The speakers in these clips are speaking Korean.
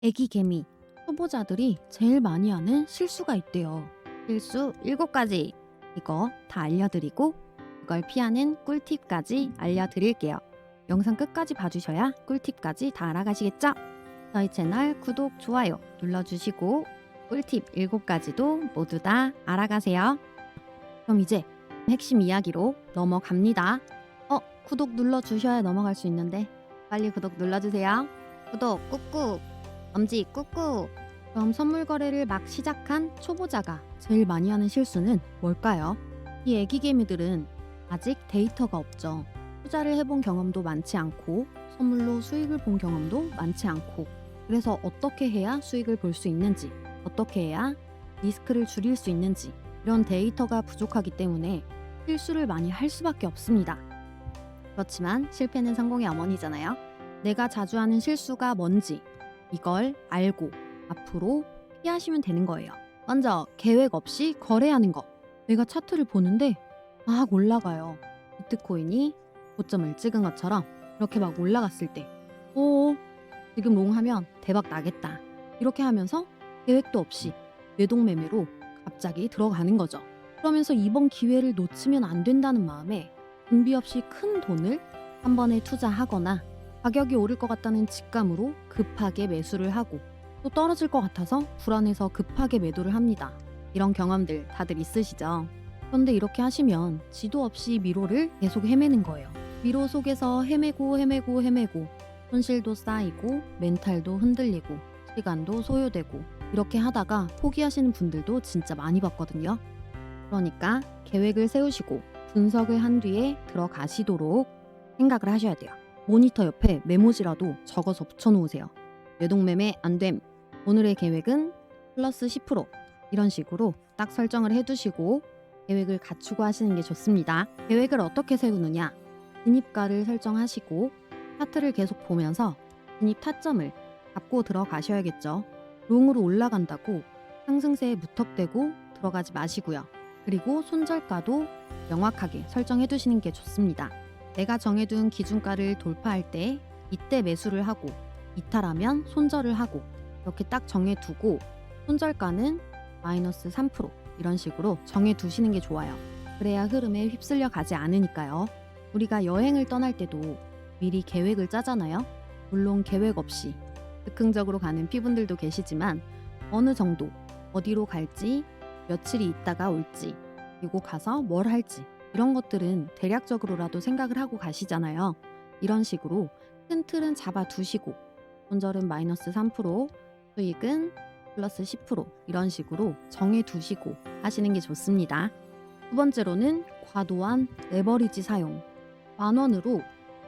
애기 개미 초보자들이 제일 많이 하는 실수가 있대요. 실수 7가지. 이거 다 알려드리고 그걸 피하는 꿀팁까지 알려드릴게요. 영상 끝까지 봐주셔야 꿀팁까지 다 알아가시겠죠? 저희 채널 구독, 좋아요 눌러주시고 꿀팁 7가지도 모두 다 알아가세요. 그럼 이제 핵심 이야기로 넘어갑니다. 어, 구독 눌러주셔야 넘어갈 수 있는데 빨리 구독 눌러주세요. 구독 꾹꾹 엄지 꾹꾹 그럼 선물 거래를 막 시작한 초보자가 제일 많이 하는 실수는 뭘까요? 이 애기 개미들은 아직 데이터가 없죠. 투자를 해본 경험도 많지 않고 선물로 수익을 본 경험도 많지 않고 그래서 어떻게 해야 수익을 볼 수 있는지 어떻게 해야 리스크를 줄일 수 있는지 이런 데이터가 부족하기 때문에 실수를 많이 할 수밖에 없습니다. 그렇지만 실패는 성공의 어머니잖아요. 내가 자주 하는 실수가 뭔지 이걸 알고 앞으로 피하시면 되는 거예요. 먼저 계획 없이 거래하는 거. 내가 차트를 보는데 막 올라가요. 비트코인이 고점을 찍은 것처럼 이렇게 막 올라갔을 때, 오, 지금 롱하면 대박 나겠다. 이렇게 하면서 계획도 없이 외동매매로 갑자기 들어가는 거죠. 그러면서 이번 기회를 놓치면 안 된다는 마음에 준비 없이 큰 돈을 한 번에 투자하거나 가격이 오를 것 같다는 직감으로 급하게 매수를 하고 또 떨어질 것 같아서 불안해서 급하게 매도를 합니다. 이런 경험들 다들 있으시죠? 그런데 이렇게 하시면 지도 없이 미로를 계속 헤매는 거예요. 미로 속에서 헤매고 헤매고 헤매고 손실도 쌓이고 멘탈도 흔들리고 시간도 소요되고 이렇게 하다가 포기하시는 분들도 진짜 많이 봤거든요. 그러니까 계획을 세우시고 분석을 한 뒤에 들어가시도록 생각을 하셔야 돼요. 모니터 옆에 메모지라도 적어서 붙여놓으세요. 외동매매 안 됨. 오늘의 계획은 플러스 10% 이런 식으로 딱 설정을 해두시고 계획을 갖추고 하시는 게 좋습니다. 계획을 어떻게 세우느냐? 진입가를 설정하시고 차트를 계속 보면서 진입 타점을 잡고 들어가셔야겠죠. 롱으로 올라간다고 상승세에 무턱대고 들어가지 마시고요. 그리고 손절가도 명확하게 설정해 두시는 게 좋습니다. 내가 정해둔 기준가를 돌파할 때 이때 매수를 하고 이탈하면 손절을 하고 이렇게 딱 정해두고 손절가는 마이너스 3% 이런 식으로 정해두시는 게 좋아요. 그래야 흐름에 휩쓸려 가지 않으니까요. 우리가 여행을 떠날 때도 미리 계획을 짜잖아요. 물론 계획 없이 즉흥적으로 가는 피분들도 계시지만 어느 정도 어디로 갈지 며칠이 있다가 올지 그리고 가서 뭘 할지 이런 것들은 대략적으로라도 생각을 하고 가시잖아요. 이런 식으로 큰 틀은 잡아 두시고 손절은 마이너스 3%, 수익은 플러스 10% 이런 식으로 정해 두시고 하시는 게 좋습니다. 두 번째로는 과도한 레버리지 사용. 만 원으로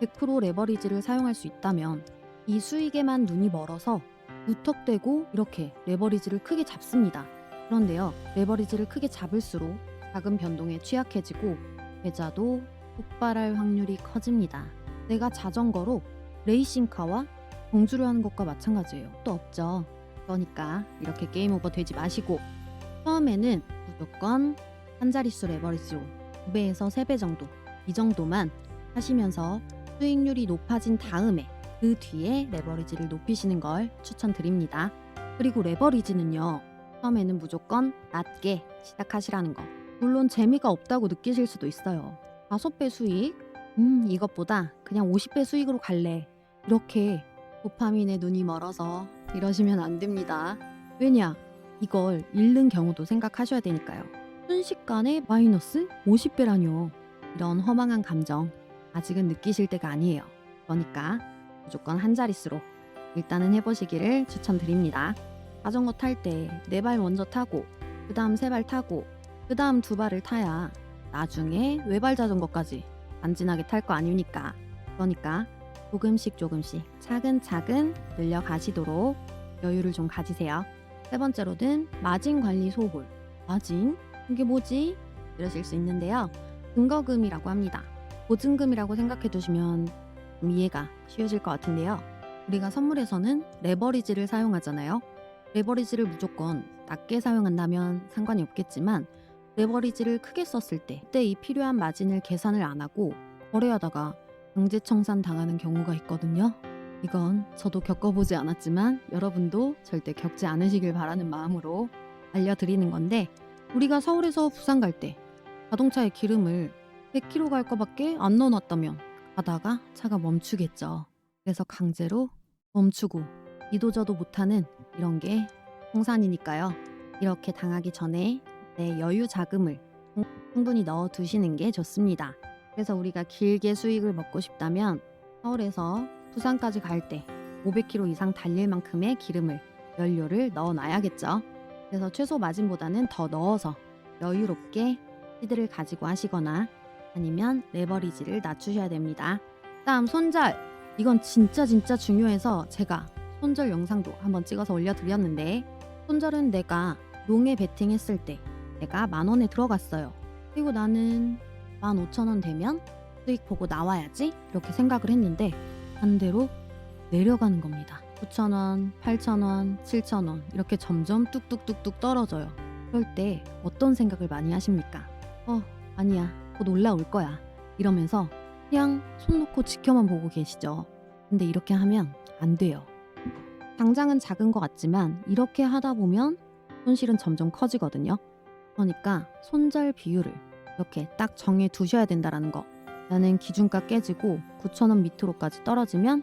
100% 레버리지를 사용할 수 있다면 이 수익에만 눈이 멀어서 무턱대고 이렇게 레버리지를 크게 잡습니다. 그런데요, 레버리지를 크게 잡을수록 작은 변동에 취약해지고 계좌도 폭발할 확률이 커집니다. 내가 자전거로 레이싱카와 경주를 하는 것과 마찬가지예요. 또 없죠. 그러니까 이렇게 게임 오버 되지 마시고 처음에는 무조건 한 자릿수 레버리지로 2배에서 3배 정도 이 정도만 하시면서 수익률이 높아진 다음에 그 뒤에 레버리지를 높이시는 걸 추천드립니다. 그리고 레버리지는요. 처음에는 무조건 낮게 시작하시라는 거. 물론 재미가 없다고 느끼실 수도 있어요. 5배 수익? 음, 이것보다 그냥 50배 수익으로 갈래. 이렇게 도파민에 눈이 멀어서 이러시면 안 됩니다. 왜냐? 이걸 잃는 경우도 생각하셔야 되니까요. 순식간에 마이너스 50배라뇨. 이런 허망한 감정 아직은 느끼실 때가 아니에요. 그러니까 무조건 한 자릿수로 일단은 해보시기를 추천드립니다. 자전거 탈 때 네 발 먼저 타고 그 다음 세 발 타고 그 다음 두 발을 타야 나중에 외발 자전거까지 안 진하게 탈 거 아니니까 그러니까 조금씩 조금씩 차근차근 늘려가시도록 여유를 좀 가지세요. 세 번째로는 마진 관리 소홀. 마진? 이게 뭐지? 이러실 수 있는데요. 증거금이라고 합니다. 보증금이라고 생각해 두시면 좀 이해가 쉬워질 것 같은데요. 우리가 선물에서는 레버리지를 사용하잖아요. 레버리지를 무조건 낮게 사용한다면 상관이 없겠지만 레버리지를 크게 썼을 때 그때 이 필요한 마진을 계산을 안 하고 거래하다가 강제 청산 당하는 경우가 있거든요. 이건 저도 겪어보지 않았지만 여러분도 절대 겪지 않으시길 바라는 마음으로 알려드리는 건데 우리가 서울에서 부산 갈 때 자동차에 기름을 100km 갈 거밖에 안 넣어놨다면 가다가 차가 멈추겠죠. 그래서 강제로 멈추고 이도저도 못하는 이런 게 통산이니까요. 이렇게 당하기 전에 내 여유 자금을 충분히 넣어 두시는 게 좋습니다. 그래서 우리가 길게 수익을 먹고 싶다면 서울에서 부산까지 갈 때 500km 이상 달릴 만큼의 기름을 연료를 넣어 놔야겠죠. 그래서 최소 마진보다는 더 넣어서 여유롭게 시드를 가지고 하시거나 아니면 레버리지를 낮추셔야 됩니다. 다음 손절. 이건 진짜 진짜 중요해서 제가 손절 영상도 한번 찍어서 올려드렸는데 손절은 내가 롱에 베팅했을 때 내가 만 원에 들어갔어요. 그리고 나는 만 오천 원 되면 수익 보고 나와야지 이렇게 생각을 했는데 반대로 내려가는 겁니다. 9천 원, 8천 원, 7천 원 이렇게 점점 뚝뚝뚝뚝 떨어져요. 그럴 때 어떤 생각을 많이 하십니까? 어, 아니야. 곧 올라올 거야. 이러면서 그냥 손 놓고 지켜만 보고 계시죠. 근데 이렇게 하면 안 돼요. 당장은 작은 것 같지만 이렇게 하다 보면 손실은 점점 커지거든요. 그러니까 손절 비율을 이렇게 딱 정해 두셔야 된다라는 거. 나는 기준가 깨지고 9,000원 밑으로까지 떨어지면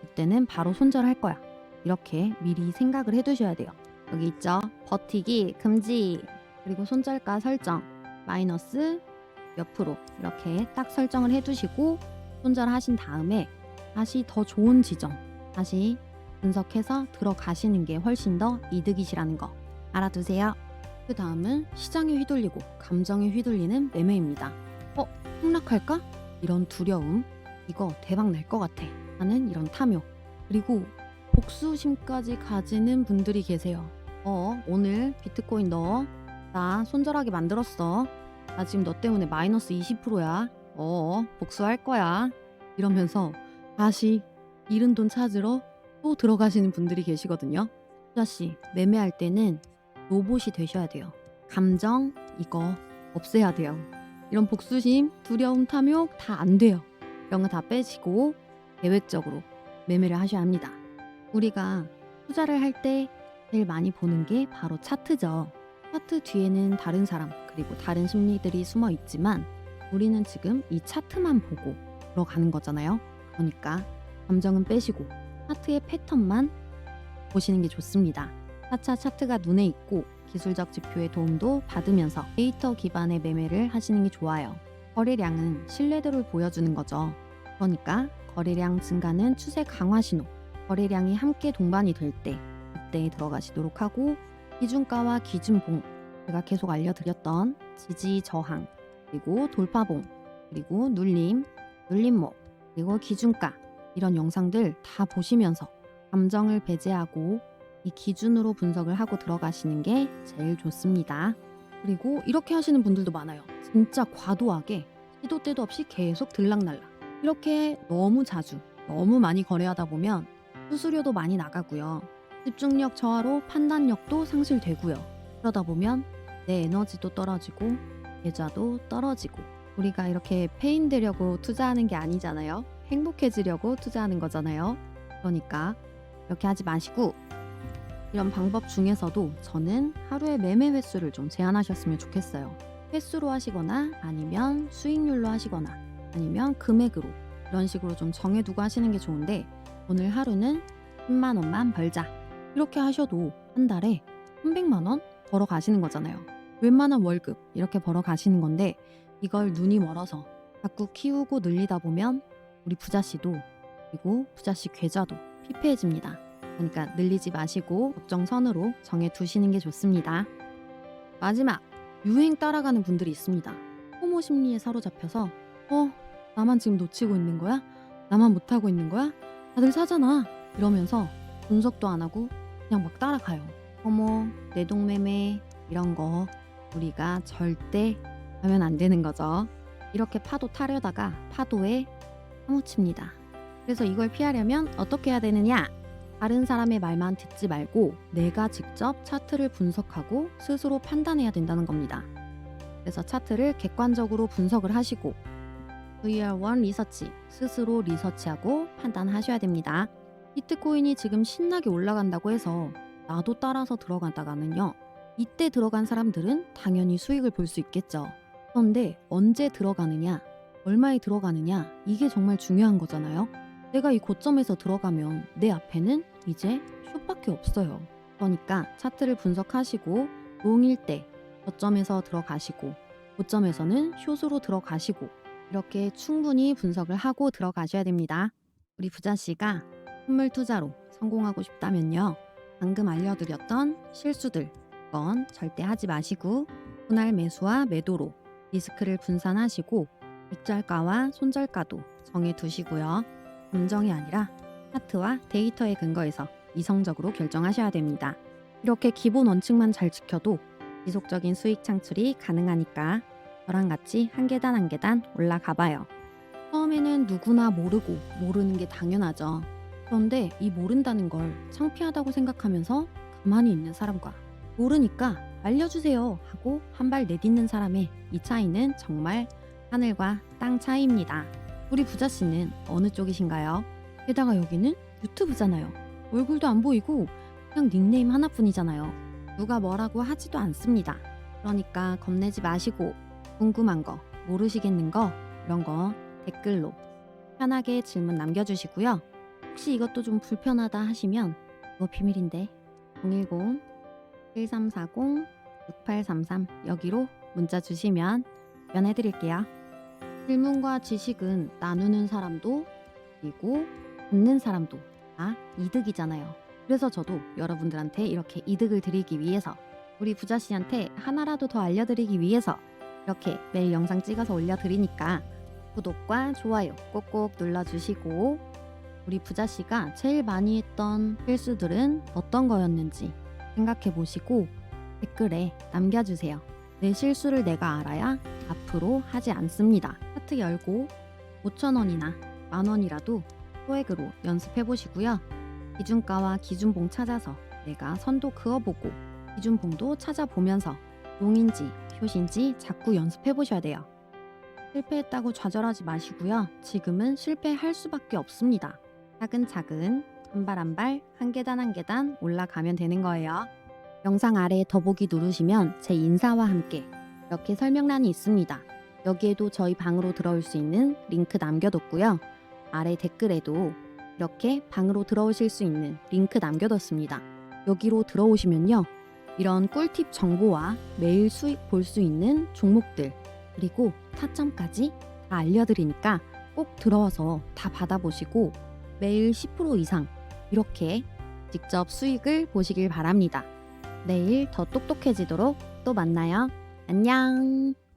그때는 바로 손절할 거야. 이렇게 미리 생각을 해 두셔야 돼요. 여기 있죠. 버티기 금지. 그리고 손절가 설정 마이너스 몇 프로 이렇게 딱 설정을 해 두시고 손절하신 다음에 다시 더 좋은 지점 다시 분석해서 들어가시는 게 훨씬 더 이득이시라는 거 알아두세요. 그 다음은 시장에 휘둘리고 감정에 휘둘리는 매매입니다. 어? 폭락할까? 이런 두려움 이거 대박 날 것 같아 하는 이런 탐욕 그리고 복수심까지 가지는 분들이 계세요. 어 오늘 비트코인 너 나 손절하게 만들었어. 나 지금 너 때문에 마이너스 20%야. 어 복수할 거야. 이러면서 다시 잃은 돈 찾으러 또 들어가시는 분들이 계시거든요. 투자씨 매매할 때는 로봇이 되셔야 돼요. 감정 이거 없애야 돼요. 이런 복수심, 두려움, 탐욕 다 안 돼요. 이런 거 다 빼시고 계획적으로 매매를 하셔야 합니다. 우리가 투자를 할 때 제일 많이 보는 게 바로 차트죠. 차트 뒤에는 다른 사람 그리고 다른 심리들이 숨어 있지만 우리는 지금 이 차트만 보고 들어가는 거잖아요. 그러니까 감정은 빼시고 차트의 패턴만 보시는 게 좋습니다. 4차 차트가 눈에 있고 기술적 지표의 도움도 받으면서 데이터 기반의 매매를 하시는 게 좋아요. 거래량은 신뢰도를 보여주는 거죠. 그러니까 거래량 증가는 추세 강화 신호. 거래량이 함께 동반이 될 때 그때 들어가시도록 하고 기준가와 기준봉 제가 계속 알려드렸던 지지 저항 그리고 돌파봉 그리고 눌림 눌림목 그리고 기준가 이런 영상들 다 보시면서 감정을 배제하고 이 기준으로 분석을 하고 들어가시는 게 제일 좋습니다. 그리고 이렇게 하시는 분들도 많아요. 진짜 과도하게 시도 때도 없이 계속 들락날락. 이렇게 너무 자주, 너무 많이 거래하다 보면 수수료도 많이 나가고요. 집중력 저하로 판단력도 상실되고요. 그러다 보면 내 에너지도 떨어지고 계좌도 떨어지고 우리가 이렇게 페인 되려고 투자하는 게 아니잖아요. 행복해지려고 투자하는 거잖아요. 그러니까 이렇게 하지 마시고 이런 방법 중에서도 저는 하루에 매매 횟수를 좀 제한하셨으면 좋겠어요. 횟수로 하시거나 아니면 수익률로 하시거나 아니면 금액으로 이런 식으로 좀 정해두고 하시는 게 좋은데 오늘 하루는 10만 원만 벌자 이렇게 하셔도 한 달에 300만 원 벌어 가시는 거잖아요. 웬만한 월급 이렇게 벌어 가시는 건데 이걸 눈이 멀어서 자꾸 키우고 늘리다 보면 우리 부자씨도 그리고 부자씨 계좌도 피폐해집니다. 그러니까 늘리지 마시고 적정선으로 정해 두시는 게 좋습니다. 마지막 유행 따라가는 분들이 있습니다. 호모 심리에 사로잡혀서 어 나만 지금 놓치고 있는 거야? 나만 못하고 있는 거야? 다들 사잖아 이러면서 분석도 안 하고 그냥 막 따라가요. 어머 내 동매매 이런 거 우리가 절대 하면 안 되는 거죠. 이렇게 파도 타려다가 파도에 사무칩니다. 그래서 이걸 피하려면 어떻게 해야 되느냐? 다른 사람의 말만 듣지 말고 내가 직접 차트를 분석하고 스스로 판단해야 된다는 겁니다. 그래서 차트를 객관적으로 분석을 하시고 VR1 리서치 스스로 리서치하고 판단하셔야 됩니다. 비트코인이 지금 신나게 올라간다고 해서 나도 따라서 들어간다가는요. 이때 들어간 사람들은 당연히 수익을 볼 수 있겠죠. 그런데 언제 들어가느냐, 얼마에 들어가느냐, 이게 정말 중요한 거잖아요. 내가 이 고점에서 들어가면 내 앞에는 이제 숏밖에 없어요. 그러니까 차트를 분석하시고 롱일 때 저점에서 들어가시고 고점에서는 숏으로 들어가시고 이렇게 충분히 분석을 하고 들어가셔야 됩니다. 우리 부자 씨가 선물 투자로 성공하고 싶다면요. 방금 알려드렸던 실수들 그건 절대 하지 마시고 분할 매수와 매도로 리스크를 분산하시고 익절가와 손절가도 정해 두시고요. 감정이 아니라 차트와 데이터에 근거해서 이성적으로 결정하셔야 됩니다. 이렇게 기본 원칙만 잘 지켜도 지속적인 수익 창출이 가능하니까 저랑 같이 한 계단 한 계단 올라가 봐요. 처음에는 누구나 모르고 모르는 게 당연하죠. 그런데 이 모른다는 걸 창피하다고 생각하면서 가만히 있는 사람과 모르니까 알려주세요 하고 한 발 내딛는 사람의 이 차이는 정말 하늘과 땅 차이입니다. 우리 부자 씨는 어느 쪽이신가요? 게다가 여기는 유튜브잖아요. 얼굴도 안 보이고 그냥 닉네임 하나뿐이잖아요. 누가 뭐라고 하지도 않습니다. 그러니까 겁내지 마시고 궁금한 거, 모르시겠는 거 이런 거 댓글로 편하게 질문 남겨주시고요. 혹시 이것도 좀 불편하다 하시면 이거 비밀인데 010 1340 6833 여기로 문자 주시면 답변해드릴게요. 질문과 지식은 나누는 사람도 그리고 듣는 사람도 다 이득이잖아요. 그래서 저도 여러분들한테 이렇게 이득을 드리기 위해서 우리 부자 씨한테 하나라도 더 알려드리기 위해서 이렇게 매일 영상 찍어서 올려드리니까 구독과 좋아요 꼭꼭 눌러주시고 우리 부자 씨가 제일 많이 했던 실수들은 어떤 거였는지 생각해 보시고 댓글에 남겨주세요. 내 실수를 내가 알아야 앞으로 하지 않습니다. 하트 열고 5,000원이나 만 원이라도 소액으로 연습해 보시고요. 기준가와 기준봉 찾아서 내가 선도 그어보고 기준봉도 찾아보면서 용인지 숏인지 자꾸 연습해 보셔야 돼요. 실패했다고 좌절하지 마시고요. 지금은 실패할 수밖에 없습니다. 차근차근 한 발 한 발 한 계단 한 계단 올라가면 되는 거예요. 영상 아래 더보기 누르시면 제 인사와 함께 이렇게 설명란이 있습니다. 여기에도 저희 방으로 들어올 수 있는 링크 남겨뒀고요. 아래 댓글에도 이렇게 방으로 들어오실 수 있는 링크 남겨뒀습니다. 여기로 들어오시면요. 이런 꿀팁 정보와 매일 수익 볼 수 있는 종목들 그리고 타점까지 다 알려드리니까 꼭 들어와서 다 받아보시고 매일 10% 이상 이렇게 직접 수익을 보시길 바랍니다. 내일 더 똑똑해지도록 또 만나요. 안녕!